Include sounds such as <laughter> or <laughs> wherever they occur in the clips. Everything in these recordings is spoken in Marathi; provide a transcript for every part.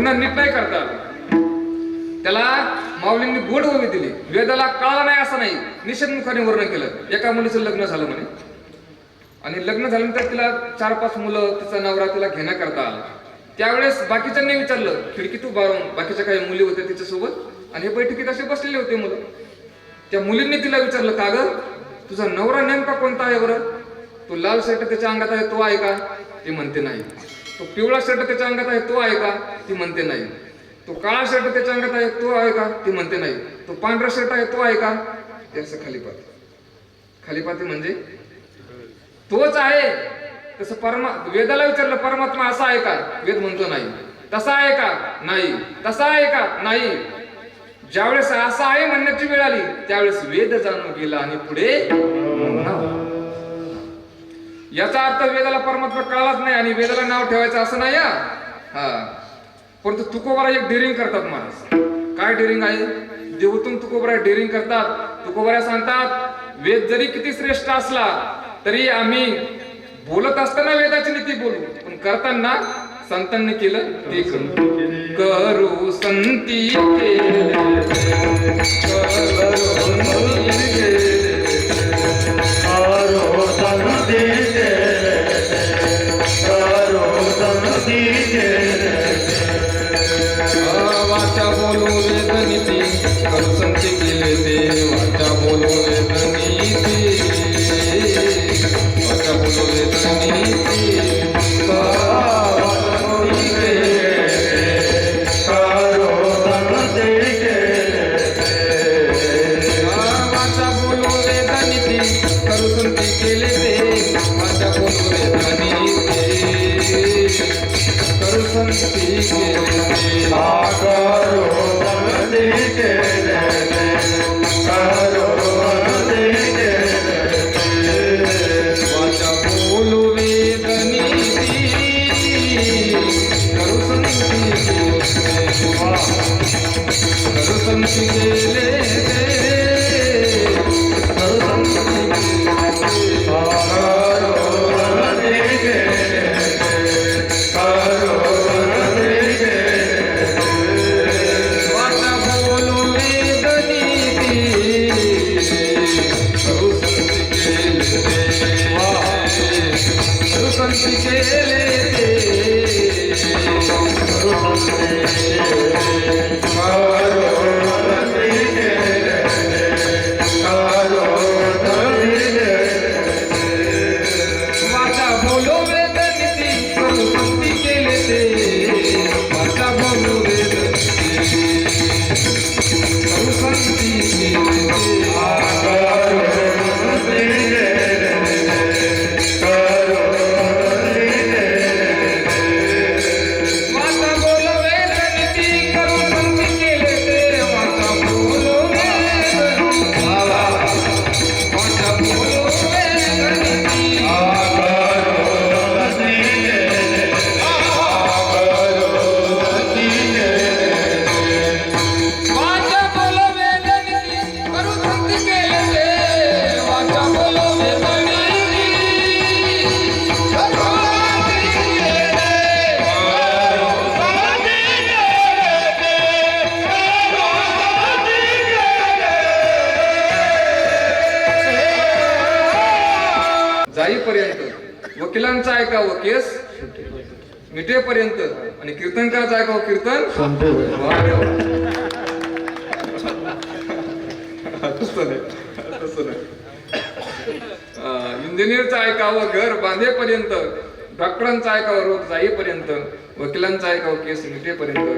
वर्णन नीट नाही करता. त्याला माऊलींनी गोड ओवी दिली. वेदाला कळाला नाही असं नाही. निषेधमुखाने वर्णन केलं. एका मुलीचं लग्न झालं म्हणे. आणि लग्न झाल्यानंतर तिला चार पाच मुलं तिचा नवरा तिला घेण्याकरता आला. त्यावेळेस बाकीच्यांनी विचारलं खिडकीतून उभारून बाकीच्या काही मुली होत्या तिच्यासोबत. आणि हे बैठकीत असे बसलेले होते मुलं. त्या मुलींनी तिला विचारलं का ग? तुझा नवरा नेमका कोणता आहे बरं? तो लाल शर्ट त्याच्या अंगात आहे तो आहे का? ते म्हणते नाही. तो पिवळा शर्ट त्याच्या अंगात आहे तो आहे का? ती म्हणते नाही. तो काळा शर्ट त्याच्या अंगात आहे तो आहे का? ती म्हणते नाही. तो पांढरा शर्ट आहे तो आहे का? ते असं खाली म्हणजे? तोच आहे. तसं परमा वेदाला विचारलं परमात्मा असा आहे का? वेद म्हणतो नाही. तसा आहे का? नाही. तसा आहे का? नाही. ज्यावेळेस असा आहे म्हणण्याची वेळ आली त्यावेळेस वेद जाणून गेला आणि पुढे नाव. याचा अर्थ वेदाला परमात्मा कळलाच नाही आणि वेदाला नाव ठेवायचं असं नाही हा. हा. परंतु तुकोबारा एक डेरिंग करतात महाराज. काय डेरिंग आहे? देवतून तुकोबरा डेरिंग करतात. तुकोबऱ्या सांगतात वेद जरी किती श्रेष्ठ असला तरी आम्ही बोलत असताना वेदाची नीती बोलू. पण करताना संतांनी केलं ते करू. करू संती करू संती करू मिटेपर्यंत आणि कीर्तनकाराचं ऐकावं कीर्तन? वा रे वा. तसं नाही, तसं नाही. अं, इंजिनियरचं ऐकावं घर बांधेपर्यंत? डॉक्टरांचं ऐकावं रोग जाईपर्यंत? वकिलांचं ऐकावं केस मिटेपर्यंत?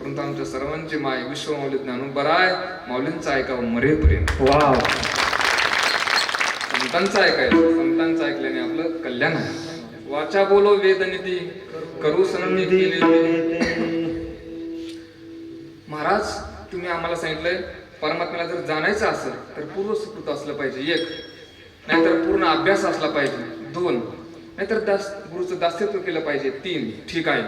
परंतु आमच्या सर्वांची माय विश्व माऊली ज्ञानोबराय माऊलींचं ऐकावं मरेपर्यंत? संतांचं ऐकायचं संतांचं ऐकल्याने आपलं कल्याण आहे वाचा बोलो वेदनिती करू सनंदी. महाराज तुम्ही आम्हाला सांगितलंय परमात्म्याला जर जाणायचं असेल तर पूर्व सुकृत असलं पाहिजे एक. नाहीतर पूर्ण अभ्यास असला पाहिजे दोन. नाहीतर दास गुरुचं दास्यत्व केलं पाहिजे तीन. ठीक आहे.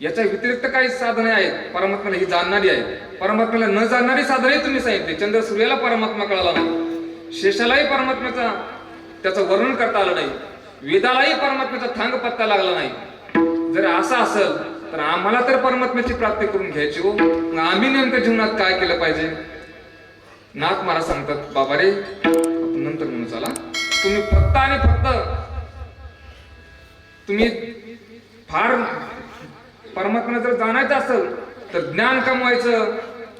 याच्या व्यतिरिक्त काही साधने आहेत. परमात्म्याला ही जाणणारी आहेत. परमात्म्याला न जाणणारी साधने तुम्ही सांगितली. चंद्र सूर्याला परमात्मा कळाला नाही. शेषालाही परमात्म्याचा त्याचं वर्णन करता आलं नाही. वेदालाही परमात्म्याचा थांग पत्ता लागला नाही. जर असं असेल तर आम्हाला तर परमात्म्याची प्राप्ती करून घ्यायची हो. मग आम्ही नेमकं जीवनात काय केलं पाहिजे? नाथ महाराज सांगतात बाबा रे नंतर म्हणून चला. तुम्ही फक्त आणि फक्त तुम्ही फार परमात्मा जर जाणायचं असेल तर ज्ञान कमवायचं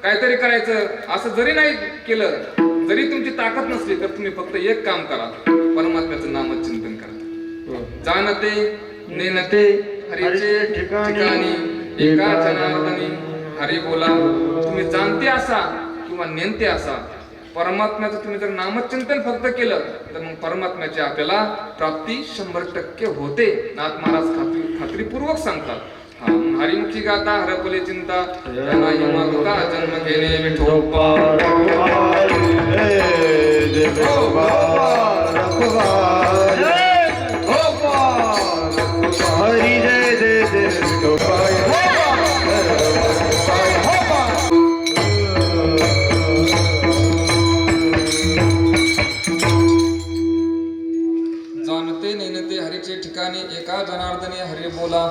काहीतरी करायचं असं जरी नाही केलं जरी तुमची ताकद नसली तर तुम्ही फक्त एक काम करा. जाणते नेनते हरीचे ठिकाणी एका जनार्दनी हरी बोला तुम्ही जाणते असा किंवा नेनते असा. परमात्म्याचं तुम्ही जर नामचिंतन फक्त केलं तर मग परमात्म्याची आपल्याला प्राप्ती शंभर टक्के होते. नाथ महाराज खात्री खात्रीपूर्वक सांगतात. हरिमुखी गाता हरपले चिंता नाही जन्म घेणे विठो का जनार्दने हरी बोला?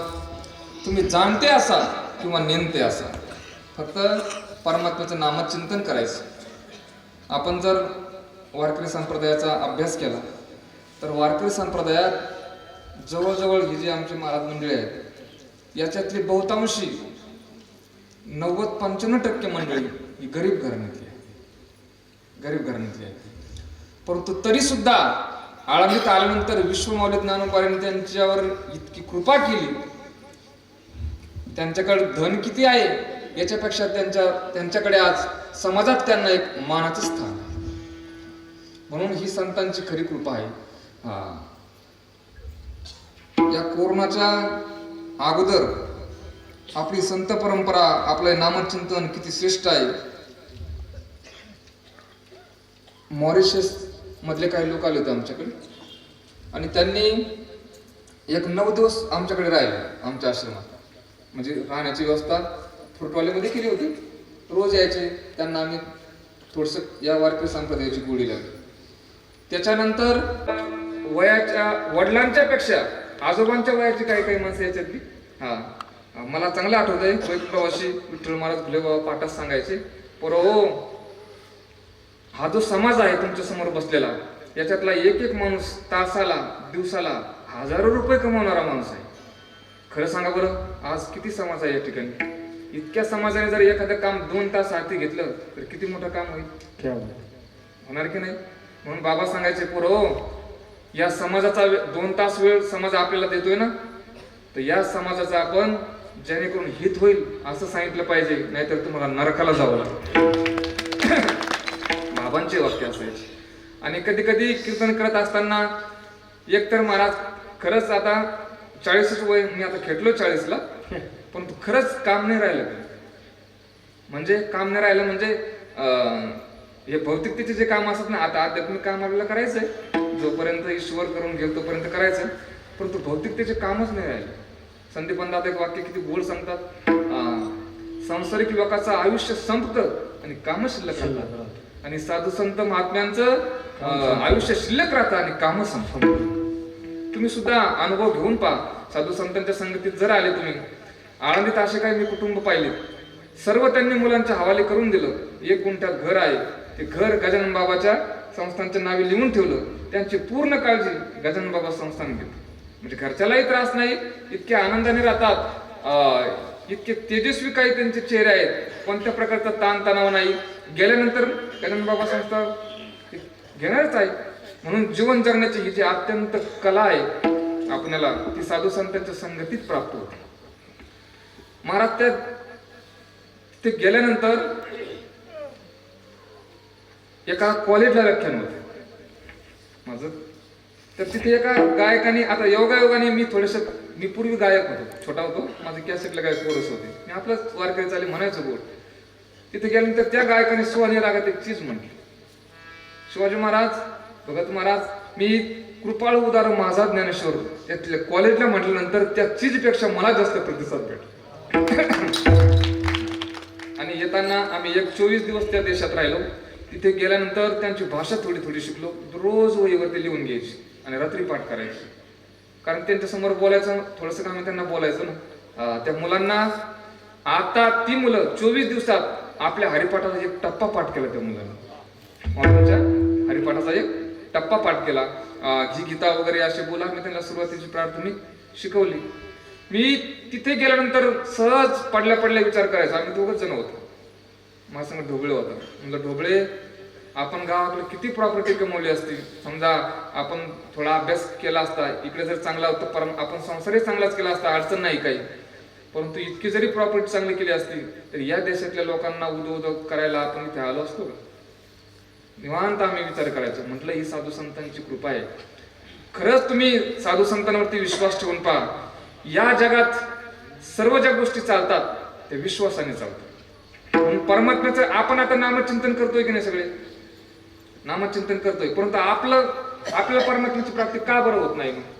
तुम्ही जाणते असा किंवा नेमते असा फक्त परमात्म्याचं नामचिंतन करायचं. आपण जर वारकरी संप्रदायाचा अभ्यास केला तर वारकरी संप्रदायात जवळजवळ ही जी आमची महाराज मंडळी आहेत याच्यातली बहुतांशी नव्वद पंच्याण्णव टक्के मंडळी ही गरीब घराण्यातली आहे गरीब घराण्यातली आहे परंतु तरी सुद्धा आळंदीत आल्यानंतर विश्वमाऊली ज्ञानोबारीने त्यांच्यावर इतकी कृपा केली. त्यांच्याकडे धन किती आहे याच्यापेक्षा त्यांच्या त्यांच्याकडे आज समाजात त्यांना एक मानाचं स्थान आहे. म्हणून ही संतांची खरी कृपा आहे. हा. या कोरोनाच्या अगोदर आपली संत परंपरा आपलं नामचिंतन किती श्रेष्ठ आहे. मॉरिशस मधले काही लोक आले होते आमच्याकडे. आणि त्यांनी एक नऊ दिवस आमच्याकडे राहिले आमच्या आश्रमात. म्हणजे राहण्याची व्यवस्था फ्रुटवाल्यामध्ये केली होती. रोज यायचे त्यांना आम्ही थोडस या वारकरी संप्रदायाची गोडी लागली त्याच्यानंतर वयाच्या वडिलांच्या पेक्षा आजोबांच्या वयाची काही काही माणसं याच्यातली हा हा, मला चांगलं आठवत आहे प्रवासी विठ्ठल महाराज भुले बाबा पाठात सांगायचे पर हो हा जो समाज आहे तुमच्यासमोर बसलेला याच्यातला एक एक माणूस तासाला दिवसाला हजारो रुपये कमवणारा माणूस आहे. खरं सांगा बरं आज किती समाज आहे या ठिकाणी? इतक्या समाजाने जर एखादं काम दोन तास हाती घेतलं तर किती मोठं काम होईल? होणार की नाही? म्हणून बाबा सांगायचे पोरं या समाजाचा दोन तास वेळ समाज आपल्याला देतोय ना? तर या समाजाचा आपण जेणेकरून हित होईल असं सांगितलं पाहिजे नाहीतर तुम्हाला नरकाला जावं लागेल. बाबांचे वाक्य असायचे. आणि कधी कधी कीर्तन करत असताना एकतर महाराज खरंच आता चाळीसच वय मी आता खेटलो चाळीसला पण खरंच काम नाही राहिलं. म्हणजे काम नाही राहिलं म्हणजे अं, हे भौतिकतेचे जे काम असतात ना आता आध्यात्मिक काम आपल्याला करायचंय. जोपर्यंत ईश्वर करून घेईल तोपर्यंत करायचं. परंतु भौतिकतेचे कामच नाही राहिले. संदीप दादा एक वाक्य किती गोड सांगतात सांसारिक लोकांचं आयुष्य संपतं आणि कामच शिल्लक राहतात आणि साधू संत महात्म्यांचं आयुष्य शिल्लक राहतं आणि काम संपत तुम्ही सुद्धा अनुभव घेऊन पहा. साधू संतांच्या संगतीत जर आले तुम्ही आळंदीत असे काही मी कुटुंब पाहिले. सर्व त्यांनी मुलांच्या हवाले करून दिलं. एक गुंठ्यात घर आहे. ते घर गजानन बाबाच्या संस्थांच्या नावे लिहून ठेवलं. त्यांची पूर्ण काळजी गजानन बाबा संस्थान घेत. म्हणजे घरच्यालाही त्रास नाही इतके आनंदाने राहतात. इतके तेजस्वी काही त्यांचे चेहरे आहेत. कोणत्या प्रकारचा ताणतणाव नाही. गेल्यानंतर गजानन बाबा संस्था घेणारच आहे. म्हणून जीवन जगण्याची ही जी अत्यंत कला आहे आपल्याला ती साधू संतांच्या संगतीत प्राप्त होते. महाराज त्या ते गेल्यानंतर एका कॉलेजला व्याख्यान होते. माझं तर तिथे एका गायकाने आता योगायोगाने मी थोडस मी पूर्वी गायक होतो छोटा होतो. माझे कॅसेटला गायक कोरस होते. मी आपलाच वारकरी चाले म्हणायचं गोड. तिथे गेल्यानंतर त्या गायकाने शिवाजी रागात एक चीज म्हटली. शिवाजी महाराज भगत महाराज मी कृपाळ उदार माझा ज्ञानेश्वर त्यातल्या कॉलेजला म्हटल्यानंतर त्या चीजपेक्षा मला जास्त प्रतिसाद भेटला. <laughs> आणि येताना आम्ही एक चोवीस दिवस त्या देशात राहिलो. तिथे गेल्यानंतर त्यांची भाषा थोडी थोडी शिकलो. रोज वहीवरती लिहून घ्यायची आणि रात्री पाठ करायची. कारण त्यांच्यासमोर बोलायचं थोडंसं काम त्यांना बोलायचं ना. त्या मुलांना आता ती मुलं चोवीस दिवसात आपल्या हरिपाठाचा एक टप्पा पाठ केला त्या मुलानं. हरिपाठाचा एक टप्पा पाठ केला. जी गीता वगैरे असे बोला मी त्यांना सुरुवातीची प्रार्थना शिकवली. मी तिथे गेल्यानंतर सहज पडल्या पडल्या विचार करायचा. आम्ही दोघंच जण होतो. माझ्या ढोबळे होता. म्हणजे ढोबळे आपण गावाकडे किती प्रॉपर्टी कमवली असती? समजा आपण थोडा अभ्यास केला असता इकडे जर चांगला होता परम आपण संसारही चांगलाच केला असता अडचण नाही काही. परंतु इतकी जरी प्रॉपर्टी चांगली केली असती तर या देशातल्या लोकांना उदो उदो करायला आपण इथे आलो असतो का? निवांत आम्ही विचार करायचो. म्हटलं ही साधू संतांची कृपा आहे. खरंच तुम्ही साधू संतांवरती विश्वास ठेवून पहा. या जगात सर्व ज्या गोष्टी चालतात त्या विश्वासाने चालतात. म्हणून परमात्म्याचं आपण आता नामचिंतन करतोय की नाही सगळे? नामचिंतन करतोय. परंतु आपलं आपल्याला परमात्म्याची प्राप्ती का बरं होत नाही मग?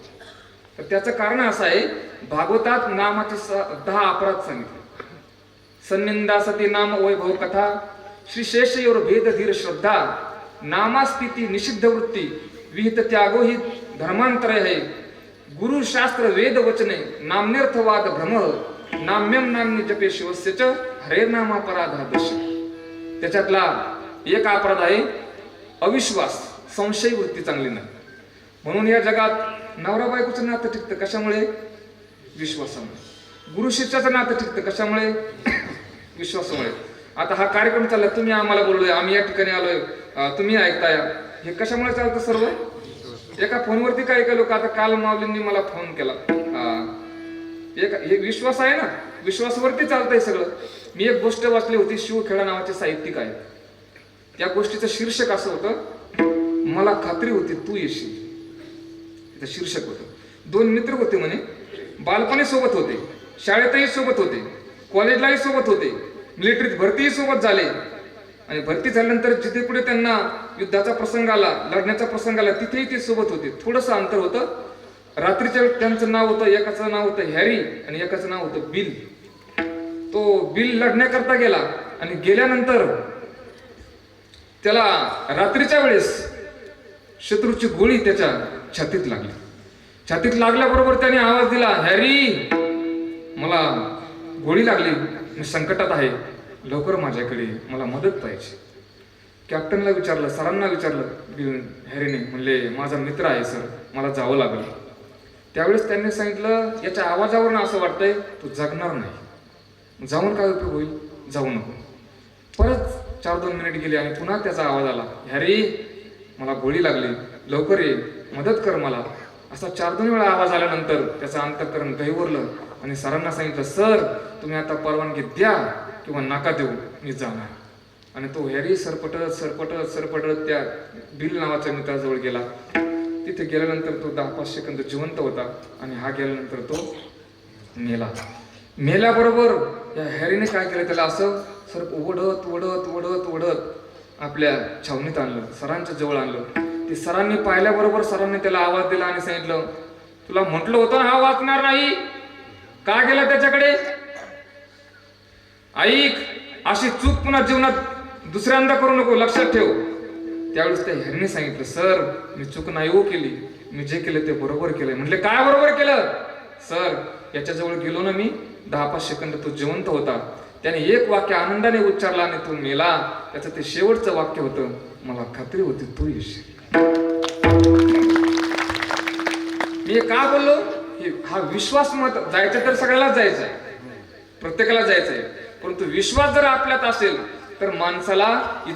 तर त्याचं कारण असं आहे भागवतात नामाचे स- दहा अपराध सांगितले. संनिंदा सती नाम वैभव कथा श्री शेषयोर भेद धीर श्रद्धा नामास्थिती निषिद्ध वृत्ती विहित त्यागो ही धर्मांतर आहे गुरु शास्त्र वेद वचने नाम्यर्थवाद भ्रम नाम्यम नाम्य जपे शिवस्य च हरे नामापराधादश त्याच्यातला एक अपराध आहे अविश्वास संशय वृत्ती चांगली नाही. म्हणून या जगात नवरा बायकोचं नातं टिकतं कशामुळे? विश्वासामुळे. गुरु शिष्याचं नातं टिकतं कशामुळे? विश्वासामुळे. आता हा कार्यक्रम चालला तुम्ही आम्हाला बोललोय आम्ही या ठिकाणी आलोय. तुम्ही ऐकताय. हे कशामुळे चालतं सर्व? एका फोनवरती काय काय लोक? आता काल माऊलींनी मला फोन केला. एक हे विश्वास आहे ना? विश्वासावरती चालतंय सगळं. मी एक गोष्ट वाचली होती शिवखेडा नावाचे साहित्यिक आहे त्या गोष्टीचं शीर्षक असं होतं मला खात्री होती तू येशील. इथं शीर्षक होतं. दोन मित्र होते म्हणे. बालपणी सोबत होते. शाळेतही सोबत होते. कॉलेजलाही सोबत होते. मिलिटरीत भरतीही सोबत झाले. आणि भरती झाल्यानंतर जिथे कुठे त्यांना युद्धाचा प्रसंग आला लढण्याचा प्रसंग आला तिथेही ते सोबत होते. थोडंसं अंतर होतं. रात्रीच्या त्यांचं नाव होतं एकाचं नाव होतं हॅरी आणि एकाचं नाव होतं बिल. तो बिल लढण्याकरता गेला आणि गेल्यानंतर त्याला रात्रीच्या वेळेस शत्रूची गोळी त्याच्या छातीत लागली छातीत लागल्याबरोबर त्याने आवाज दिला हॅरी मला गोळी लागली. मी संकटात आहे. लवकर माझ्याकडे मला मदत पाहिजे. कॅप्टनला विचारलं सरांना विचारलं हॅरीने म्हणले माझा मित्र आहे सर. मला जावं लागलं. त्यावेळेस त्यांनी सांगितलं याच्या आवाजावरून असं वाटतंय तू जगणार नाही. जाऊन काय उपयोग होईल? जाऊ नको. परत चार दोन मिनिट गेले आणि पुन्हा त्याचा आवाज आला हॅरी मला गोळी लागली. लवकर ये. मदत कर मला. असा चार दोन वेळा आवाज आल्यानंतर त्याचं अंतकरण गहिवरलं आणि सरांना सांगितलं सर तुम्ही आता परवानगी द्या किंवा नका देऊ मी जाणार. आणि तो हॅरी सरपटत सरपटत सरपटत त्या बिल नावाच्या मित्राजवळ गेला. तिथे गेल्यानंतर तो दहा पाच सेकंद जिवंत होता आणि हा गेल्यानंतर तो मेला. मेल्याबरोबर या हॅरीने काय केलं त्याला असं सर ओढत ओढत ओढत ओढत आपल्या छावणीत आणलं सरांच्या जवळ आणलं. ते सरांनी पाहिल्याबरोबर सरांनी त्याला आवाज दिला आणि सांगितलं तुला म्हटलं होतं ना हा वाचणार नाही? का गेला त्याच्याकडे? ऐक अशी चूक पुन्हा जीवनात दुसऱ्यांदा करू नको लक्षात ठेव. त्यावेळेस त्या ह्यांनी सांगितलं सर मी चूक नाही हो केली. मी जे केलं ते बरोबर केलंय. म्हटले काय बरोबर केलं? सर याच्याजवळ गेलो ना मी दहा पाच सेकंद तो जिवंत होता. त्याने एक वाक्य आनंदाने उच्चारला आणि तो मेला. त्याचं ते शेवटचं वाक्य होतं. मला खात्री होती तू येशील. मी का बोललो? हा विश्वास मत जायचं तर सगळ्यालाच जायचं आहे प्रत्येकाला जायचं आहे परंतु विश्वास जर आपल्यात असेल तर माणसाला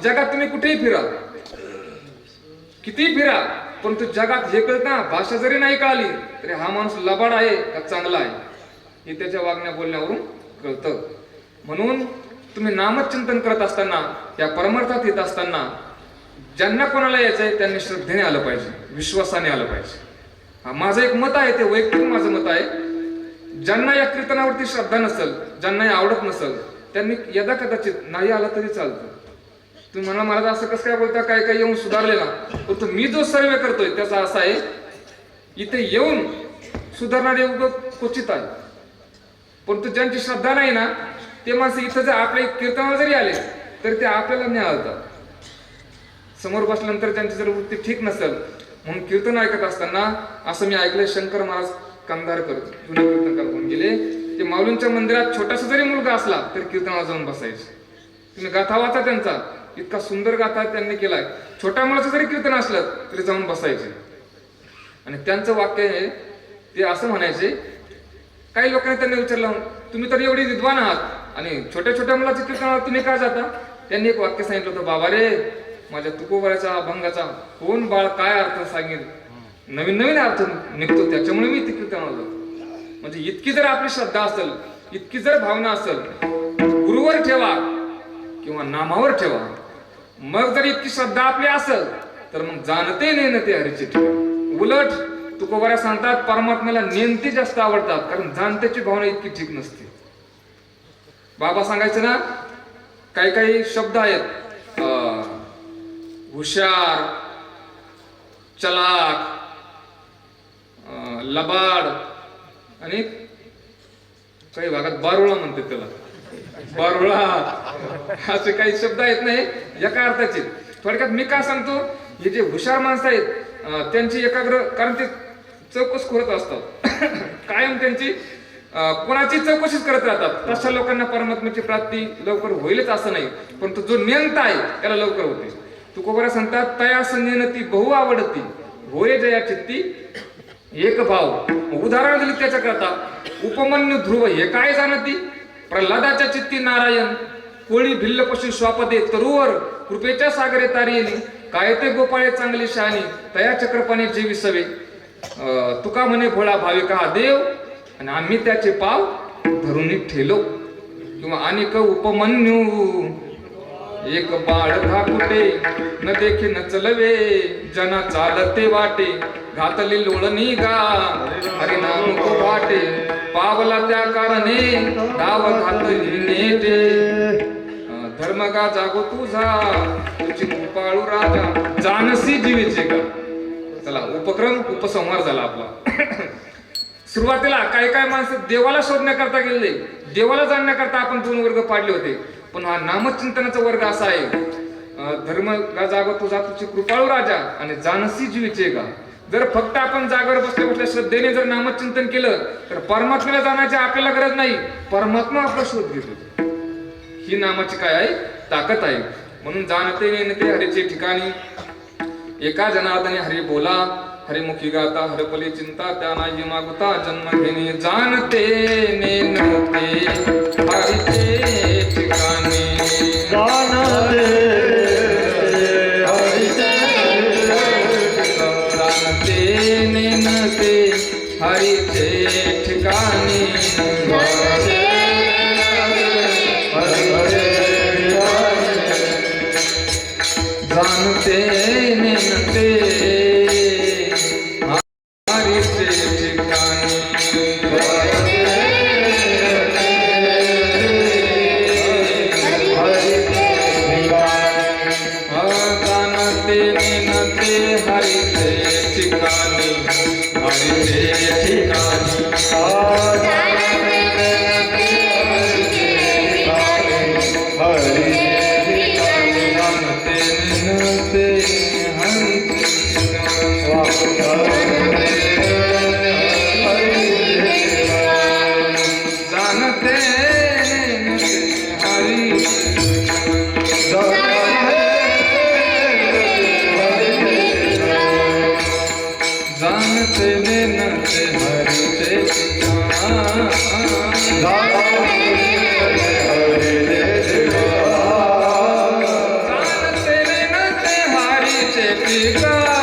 जगात तुम्ही कुठेही फिरा. कितीही फिरा परंतु जगात हे कळत ना भाषा जरी नाही कळाली तरी हा माणूस लबाड आहे का चांगला आहे? हे त्याच्या वागण्या बोलण्यावरून कळतं. म्हणून तुम्ही नामचिंतन करत असताना या परमार्थात येत असताना ज्यांना कोणाला यायचं आहे त्यांनी श्रद्धेने आलं पाहिजे विश्वासाने आलं पाहिजे. हा माझं एक मत आहे ते वैयक्तिक माझं मत आहे. ज्यांना या कीर्तनावरती श्रद्धा नसेल ज्यांना हे आवडत नसेल त्यांनी यदा कदाचित नाही आला तरी चालतं. तुम्ही म्हणा मला असं कसं काय बोलता? काय काय येऊन सुधारलेला परंतु मी जो सर्वे करतोय त्याचा असा आहे इथे येऊन सुधारणारे उग क्वचित आहे. परंतु ज्यांची श्रद्धा नाही ना ते माणसं इथं जर आपल्या कीर्तनाला जरी आले तर ते आपल्याला न्याळतात समोर बसल्यानंतर त्यांची जर वृत्ती ठीक नसेल म्हणून कीर्तन ऐकत असताना असं मी ऐकलंय शंकर महाराज कंधारकर जुने कीर्तनकार होऊन गेले. ते माऊलींच्या मंदिरात छोटासा जरी मुलगा असला तरी कीर्तनाला जाऊन बसायचे. तुम्ही गाथा वाचा त्यांचा. इतका सुंदर गाथा त्यांनी केलाय. छोट्या मुलाचं जरी कीर्तन असलं तरी जाऊन बसायचे. आणि त्यांचं वाक्य आहे ते असं म्हणायचे काही लोकांनी त्यांना विचारलं तुम्ही तर एवढी विद्वान आहात. आणि छोट्या छोट्या मुलाच्या कीर्तनाला तुम्ही का जाता? त्यांनी एक वाक्य सांगितलं होतं बाबा रे माझ्या तुकोबऱ्याचा अभंगाचा कोण बाळ काय अर्थ सांगेल? नवीन नवीन अर्थ निघतो त्याच्यामुळे मी ते कीर्तनाला जातो म्हणजे इतकी जर आपली श्रद्धा असेल इतकी जर भावना असेल गुरुवर ठेवा किंवा नामावर ठेवा. मग जर इतकी श्रद्धा आपली असेल तर मग जाणते नेणते हरीचे ठेव. उलट तुकोबाऱ्या सांगतात परमात्म्याला नेनते जास्त आवडतात कारण जाणत्याची भावना इतकी ठीक नसते. बाबा सांगायचं ना काही काही शब्द आहेत हुशार चलाक अं, लबाड आणि काही भागात बारुळा म्हणतात त्याला. बारुळा. असे काही शब्द आहेत नाही एका अर्थाचे. थोडक्यात मी काय सांगतो? हे जे हुशार माणसं आहेत त्यांची एकाग्र कारण ते चौकस करत असतात. <coughs> कायम त्यांची कोणाची चौकशीच करत राहतात. तशा लोकांना परमात्म्याची प्राप्ती लवकर होईलच असं नाही. पण तो जो नियंता आहे त्याला लवकर होते. तुकोबरा सांगतात तया संजनती बहु आवडती. होय जया चित्ती एक भाव. उदाहरण दिली त्याच्याकरता उपमन्यू ध्रुव हे काय जाणती? प्रल्हादाच्या चित्ती नारायण कोळी भिल्ल पशु स्वापदे तरुवर कृपेच्या सागरे तारियली काय ते गोपाळे चांगली शहाणी तया चक्रपाने जेवी सवे. अं, तुका म्हणे भोळा भाविका हा देव? आणि आम्ही त्याचे पाव धरून ठेलो. किंवा अनेक उपमन्यू एक बाळ धाकुटे न देखे न चलवे जना चालते वाटे घातली लोळणी गा हरिनाम को वाटे पावला त्या कारणे डाव घातली नेटे. धर्म गा जागो तुझा तुझी कृपाळू राजा जानसी जीवीचे का? चला उपक्रम उपसंहार झाला आपला. सुरुवातीला काही काय माणसं देवाला शोधण्याकरता गेले देवाला जाणण्याकरता आपण दोन वर्ग पाडले होते. पण हा नामचिंतनाचा वर्ग असा आहे. धर्म गा तो तुझा तुझी कृपाळू राजा आणि जानसी जीवीचे का जर फक्त आपण जागर बसल्या बसल्या श्रद्धेने जर नामचिंतन केलं तर परमात्म्याला जाण्याची आपल्याला गरज नाही. परमात्मा आपला शोध घेतो. ही नामाची काय आहे? ताकद आहे. म्हणून जाणते नेणते हरीचे ठिकाणी एका जनार्दने हरी बोला हरिमुखी गाता हरपली चिंता त्या नाही मागता जन्म घेणे जाणते नेनते ठिकाणी जाणते. Krishna